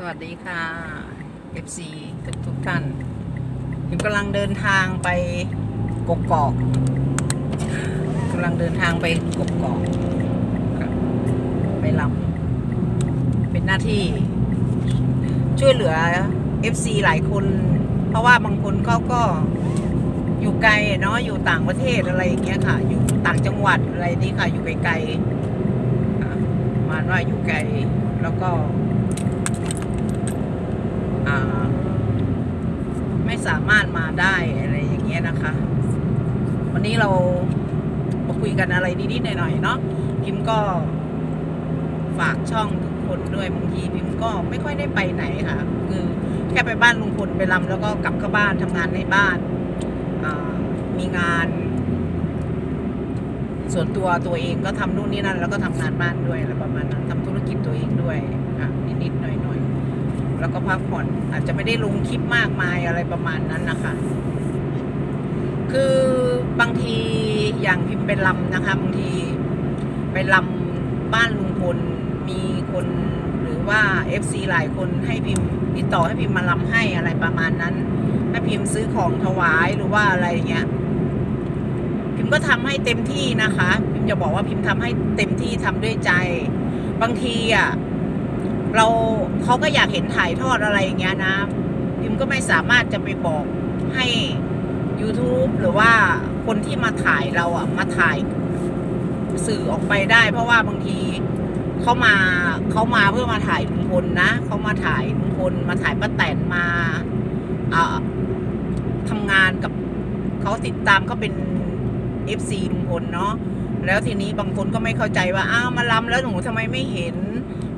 สวัสดีค่ะ FC ทุกทุกท่านพิมกำลังเดินทางไปกกอกกำลังเดินทางไปกกอกไปลำเป็นหน้าที่ ช่วยเหลือ FC หลายคน เพราะว่าบางคนเขาก็อยู่ไกลเนาะอยู่ต่างประเทศอะไรอย่างเงี้ยค่ะ อยู่ต่างจังหวัดอะไรนี่ค่ะ อยู่ไกลๆมาว่าอยู่ไกลแล้วก็ ไม่สามารถมาได้อะไรอย่างเงี้ยนะคะ วันนี้เรามาคุยกันอะไรนิดๆหน่อยๆเนาะพิมก็ฝากช่องทุกคนด้วยบางทีพิมก็ไม่ค่อยได้ไปไหนค่ะ คือแค่ไปบ้านลุงพลไปรำแล้วก็กลับเข้าบ้านทำงานในบ้านมีงาน ส่วนตัวตัวเองก็ทำนู่นนี่นั่น แล้วก็ทำงานบ้านด้วยอะไรประมาณนั้นทำธุรกิจตัวเองด้วยอะนิดๆหน่อยๆ แล้วก็พักผ่อน อาจจะไม่ได้ลงคลิปมากมายอะไรประมาณนั้นนะคะ คือบางทีอย่างพิมพ์ไปลำนะคะบางทีไปลำบ้านลุงพลมีคนหรือว่า FC หลายคนให้พิมพ์ติดต่อให้พิมพ์มาลำให้อะไรประมาณนั้นให้พิมพ์ซื้อของถวายหรือว่าอะไรเงี้ยพิมพ์ก็ทำให้เต็มที่นะคะ พิมพ์จะบอกว่าพิมพ์ทำให้เต็มที่ทำด้วยใจ บางทีอะ เราเขาก็อยากเห็นถ่ายทอดอะไรอย่างเงี้ยนะพิมก็ไม่สามารถจะไปบอกให้ YouTube หรือว่าคนที่มาถ่ายเราอะมาถ่ายสื่อออกไปได้ เพราะว่าบางทีเขามาเขามาเพื่อมาถ่ายลุงพลนะเขามาถ่ายลุงพลมาถ่ายป้าแตนมาอ่าทำงานกับเขาติดตามเขาเป็น FC ลุงพลเนาะแล้วทีนี้บางคนก็ไม่เข้าใจว่าอ้าวมาลำแล้วหนูทำไมไม่เห็น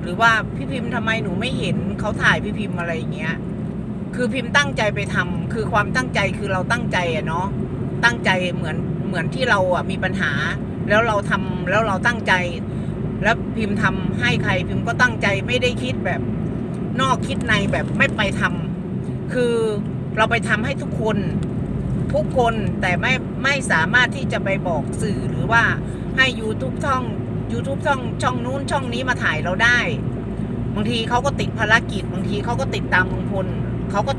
หรือว่าพี่พิมพ์ทำไมหนูไม่เห็นเขาถ่ายพี่พิมพ์อะไรอย่างเงี้ย คือพิมพ์ตั้งใจไปทำคือความตั้งใจคือเราตั้งใจอะเนาะตั้งใจเหมือนเหมือนที่เราอะมีปัญหา แล้วเราทำแล้วเราตั้งใจ แล้วพิมพ์ทำให้ใครพิมพ์ก็ตั้งใจไม่ได้คิดแบบนอกคิดในแบบไม่ไปทำคือเราไปทำให้ทุกคนทุกคนแต่ไม่ไม่สามารถที่จะไปบอกสื่อหรือว่าให้ YouTube ช่อง YouTube ช่องช่องนู้นช่องนี้มาถ่ายเราได้ บางทีเขาก็ติดภารกิจ บางทีเขาก็ติดตามลุงพลเขาก็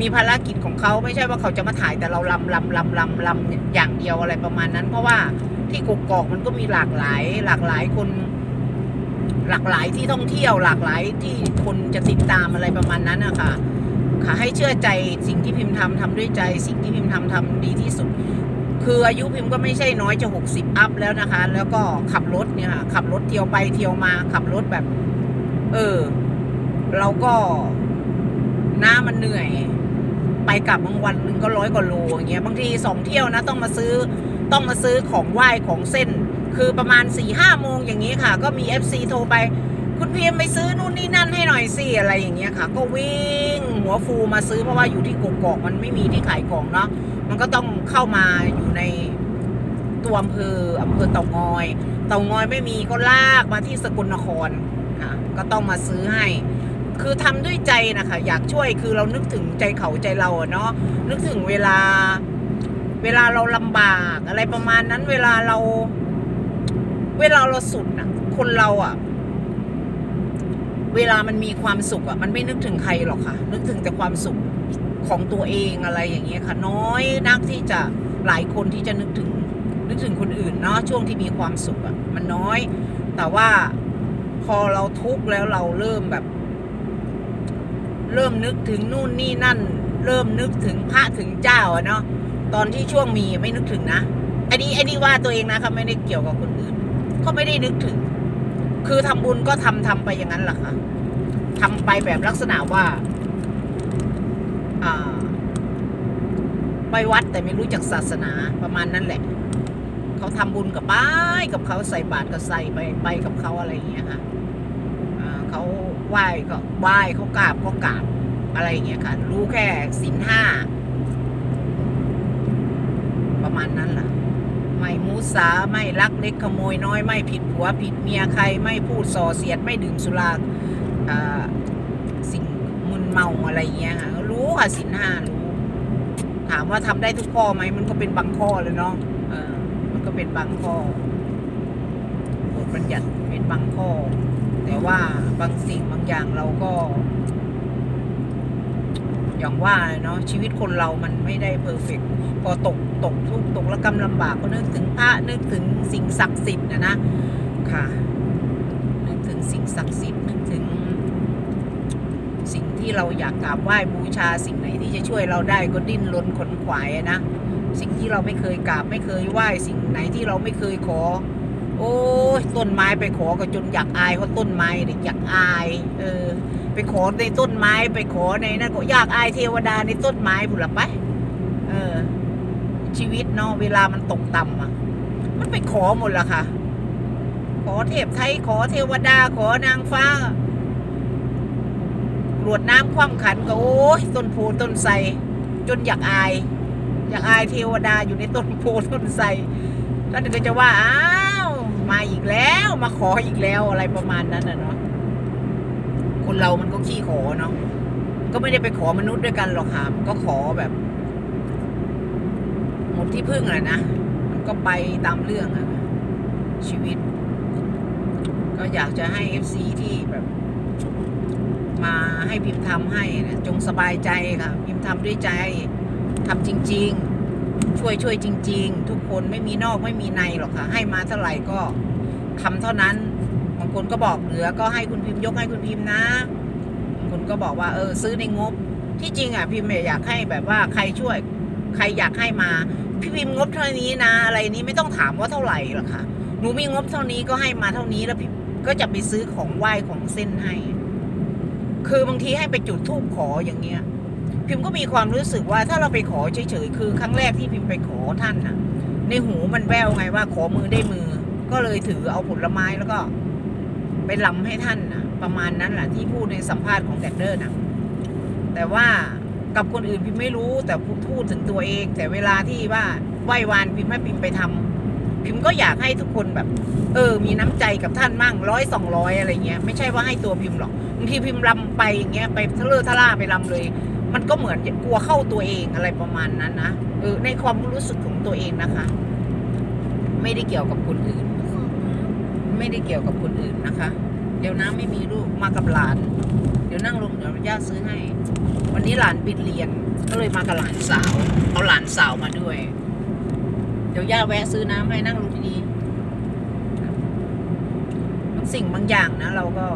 มีภารกิจของเขาไม่ใช่ว่าเขาจะมาถ่ายแต่เราลำลำลำลำลำอย่างเดียวอะไรประมาณนั้น เพราะว่าที่กกอกมันก็มีหลากหลาย หลากหลายคน หลากหลายที่ท่องเที่ยว หลากหลายที่คนจะติดตามอะไรประมาณนั้นนะคะค่ะให้เชื่อใจสิ่งที่พิมพ์ทำทำด้วยใจ สิ่งที่พิมพ์ทำทำดีที่สุด คืออายุพิมพ์ก็ไม่ใช่น้อยจะหกสิบอัพแล้วนะคะ แล้วก็ขับรถเนี่ยค่ะขับรถเที่ยวไปเที่ยวมาขับรถแบบ เออ เราก็หน้ามันเหนื่อย ไปกลับบางวันหนึ่งก็ร้อยกว่าโลอย่างเงี้ยบางทีสองเที่ยวนะ ต้องมาซื้อต้องมาซื้อของไหว้ของเส้น คือประมาณสี่ห้าโมงอย่างนี้ค่ะ ก็มี FC โทรไป คุณพีมไปซื้อนู่นนี่นั่นให้หน่อยสิอะไรอย่างเงี้ยค่ะ ก็วิ่งหัวฟูมาซื้อเพราะว่าอยู่ที่กกอกมันไม่มีที่ขายของเนาะ มันก็ต้องเข้ามาอยู่ในตัวอำเภออำเภอเต่างอย เต่างอยไม่มีก็ลากมาที่สกลนครค่ะ ก็ต้องมาซื้อให้ คือทำด้วยใจนะคะอยากช่วยคือเรานึกถึงใจเขาใจเราเนาะนึกถึงเวลา เวลาเราลำบากอะไรประมาณนั้นเวลาเรา เวลาเราสุดน่ะ คนเราอะเวลามันมีความสุขอะมันไม่นึกถึงใครหรอกค่ะ นึกถึงแต่ความสุข ของตัวเองอะไรอย่างเงี้ยค่ะ น้อยนักที่จะหลายคนที่จะนึกถึงนึกถึงคนอื่นเนาะช่วงที่มีความสุขอะมันน้อย แต่ว่าพอเราทุกข์แล้วเราเริ่มแบบ เริ่มนึกถึงนู่นนี่นั่น เริ่มนึกถึงพระถึงเจ้าอะเนาะตอนที่ช่วงมีไม่นึกถึงนะอันนี้อันนี้ว่าตัวเองนะคะไม่ได้เกี่ยวกับคนอื่นก็ไม่ได้นึกถึง คือทำบุญก็ทำทำไปอย่างนั้นแหละค่ะทำไปแบบลักษณะว่า ไปวัดแต่ไม่รู้จักศาสนาประมาณนั้นแหละ เขาทำบุญกับไปกับเขาใส่บาตรก็ใส่ไปไปกับเขาอะไรอย่างเงี้ยค่ะเขาไหว้ก็ไหว้เขากราบก็กราบอะไรอย่างเงี้ยค่ะ รู้แค่ศีลห้าประมาณนั้นล่ะ ไม่มูสาไม่ลักเล็กขโมยน้อยไม่ผิดผัวผิดเมียใครไม่พูดส่อเสียดไม่ดื่มสุราสิ่งมึนเมาอะไรอย่างเงี้ยค่ะ ค่ะศีลห้ารู้ถามว่าทำได้ทุกข้อไหมมันก็เป็นบางข้อเลยเนาะเออ มันก็เป็นบางข้อบทบัญญัติเป็นบางข้อ แต่ว่าบางสิ่งบางอย่างเราก็ อย่างว่าเนาะชีวิตคนเรามันไม่ได้เพอร์เฟกพอตกตกทุกตกระกำลำบากก็นึกถึงพระนึกถึงสิ่งศักดิ์สิทธิ์นะนะค่ะ นึกถึงสิ่งศักดิ์สิทธิ์นึกถึง ที่เราอยากกราบไหว้บูชาสิ่งไหนที่จะช่วยเราได้ก็ดิ้นรนขนขวายนะ สิ่งที่เราไม่เคยกราบไม่เคยไหว้สิ่งไหนที่เราไม่เคยขอ โอ้ยต้นไม้ไปขอก็จนอยากอายเขาต้นไม้เนี่ยอยากอายเออไปขอในต้นไม้ไปขอในนั้นก็อยากอายเทวดาในต้นไม้ผุนละไปเออชีวิตเนาะเวลามันตกต่ำอะ มันไปขอหมดละค่ะ ขอเทพไทยขอเทวดาขอนางฟ้า กรวดน้ำคว่ำขันก็โอ้ยต้นโพต้นไทรจนอยากอาย อยากอายเทวดาอยู่ในต้นโพต้นไทรแล้วเดี๋ยวก็จะว่าอ้าวมาอีกแล้วมาขออีกแล้วอะไรประมาณนั้นนะเนาะคนเรามันก็ขี้ขอเนาะก็ไม่ได้ไปขอมนุษย์ด้วยกันหรอกค่ะก็ขอแบบหมดที่พึ่งแหละนะมันก็ไปตามเรื่องอะชีวิต ก็อยากจะให้เอฟซีที่แบบ มาให้พิมพ์ทำให้นะจงสบายใจค่ะ พิมพ์ทำด้วยใจทำจริง ๆ ช่วยช่วยจริง ๆ ทุกคนไม่มีนอกไม่มีในหรอกค่ะ ให้มาเท่าไหร่ก็ทำเท่านั้นบางคนก็บอกเหลือก็ให้คุณพิมพ์ยกให้คุณพิมพ์นะบางคนก็บอกว่าเออซื้อในงบ ที่จริงอะพิมพ์อยากให้แบบว่าใครช่วยใครอยากให้มา พี่พิมพ์งบเท่านี้นะ อะไรนี้ไม่ต้องถามว่าเท่าไหร่หรอกค่ะหนูมีงบเท่านี้ก็ให้มาเท่านี้แล้วพิมก็จะไปซื้อของไหว้ของเส้นให้ คือบางทีให้ไปจุดธูปขออย่างเงี้ย พิมพ์ก็มีความรู้สึกว่าถ้าเราไปขอเฉยๆคือ ครั้งแรกที่พิมพ์ไปขอท่านน่ะ ในหูมันแววไงว่าขอมือได้มือ ก็เลยถือเอาผลไม้แล้วก็ ไปลำให้ท่านน่ะ ประมาณนั้นแหละที่พูดในสัมภาษณ์ของแดดเดอร์น่ะ แต่ว่ากับคนอื่นพิมไม่รู้แต่พูดถึงตัวเอง แต่เวลาที่ว่าไหว้วานพิมพ์ให้พิมพ์ไปทำพิมพ์ก็อยากให้ทุกคนแบบ เออ มีน้ำใจกับท่านมั่งร้อยสองร้อยอะไรเงี้ย ไม่ใช่ว่าให้ตัวพิมพ์หรอกางทีพิมพ์ลำไปอย่างเงี้ยไปทะเลอะทะล่าไปลำเลย มันก็เหมือนกลัวเข้าตัวเองอะไรประมาณนั้นนะเออในความรู้สึกของตัวเองนะคะ ไม่ได้เกี่ยวกับคนอื่น ไม่ได้เกี่ยวกับคนอื่นนะคะ เดี๋ยวน้ำไม่มีลูกมากับหลาน เดี๋ยวนั่งลงเดี๋ยวย่าซื้อให้ วันนี้หลานปิดเรียนก็เลยมากับหลานสาวเอาหลานสาวมาด้วย เดี๋ยวย่าแวะซื้อน้ำให้นั่งลงดีๆบางสิ่งบางอย่างนะเราก็